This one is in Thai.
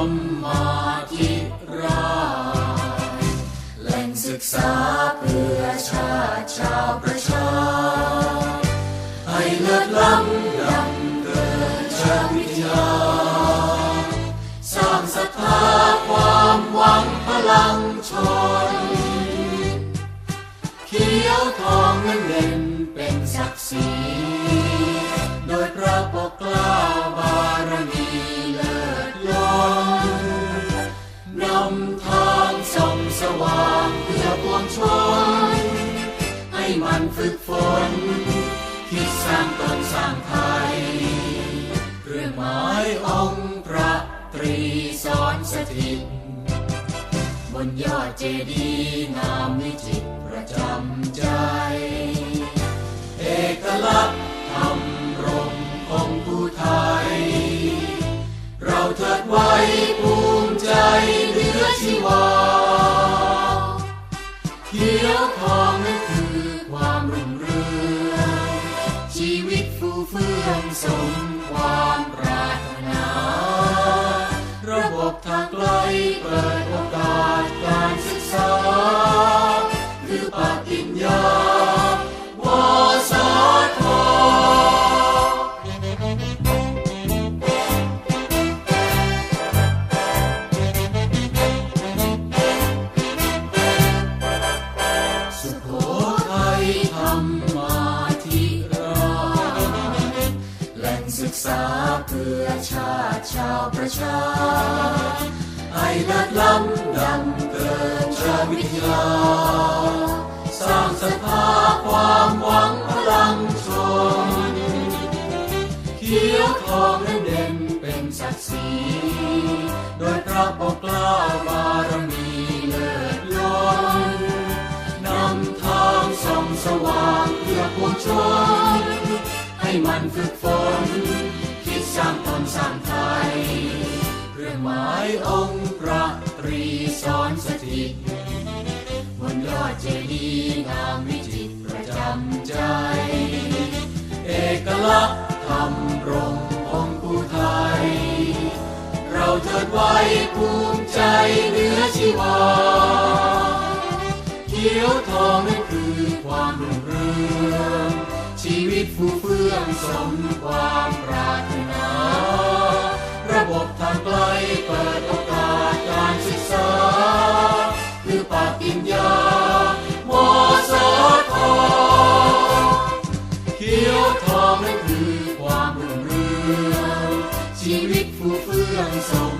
รรมาธิราชแหล่งศึกษาเพื่อชาติชาวประชา ให้เลิศล้ำดำเกิดชาติวิทยา สร้างศรัทธาความหวังพลังชนเขียวทองเงินเด่นเป็นศักดิ์ศรี ฝึกฝน คิดสร้างตนสร้างไทยเรื่องหมายองค์พระตรีสอนสถิต บนยอดเจดีย์งามวิจิตรประจำใจ เอกลักษณ์ธรรม เฟื่องสมความปรารถนา ระบบทางไกลเปิด กษาเพื่อชาติชาวประชาให้เลิศล้ำดำเกิดชาวิทยา สร้างศรัทธาความหวังพลังชนเขียวทองนั้นเด่นเป็นศักดิ์ศรีโดยพระปกเกล้าบารมีเลิศล้นนำทางส่องสว่างเพื่อปวงชนให้มันฝึกฝนายองค์พระตรีสอนสถิตบนยอดเจดีย์งามวิจิตรประจำใจ เอกลักษณ์ทำรงองค์ผู้ไทย เราเถิดไว้ภูมิใจเหนือชีวาเขียวทองนั่นคือความรุ่งเรือง ชีวิตฟูเฟื่องสมความปรารถ ทางไกลเปิดโอกาสการศึกษา คือปาปิญญาโมสทเขียวทองนั่นคือความรุ่งเรืองชีวิตผู้เฟื่องสม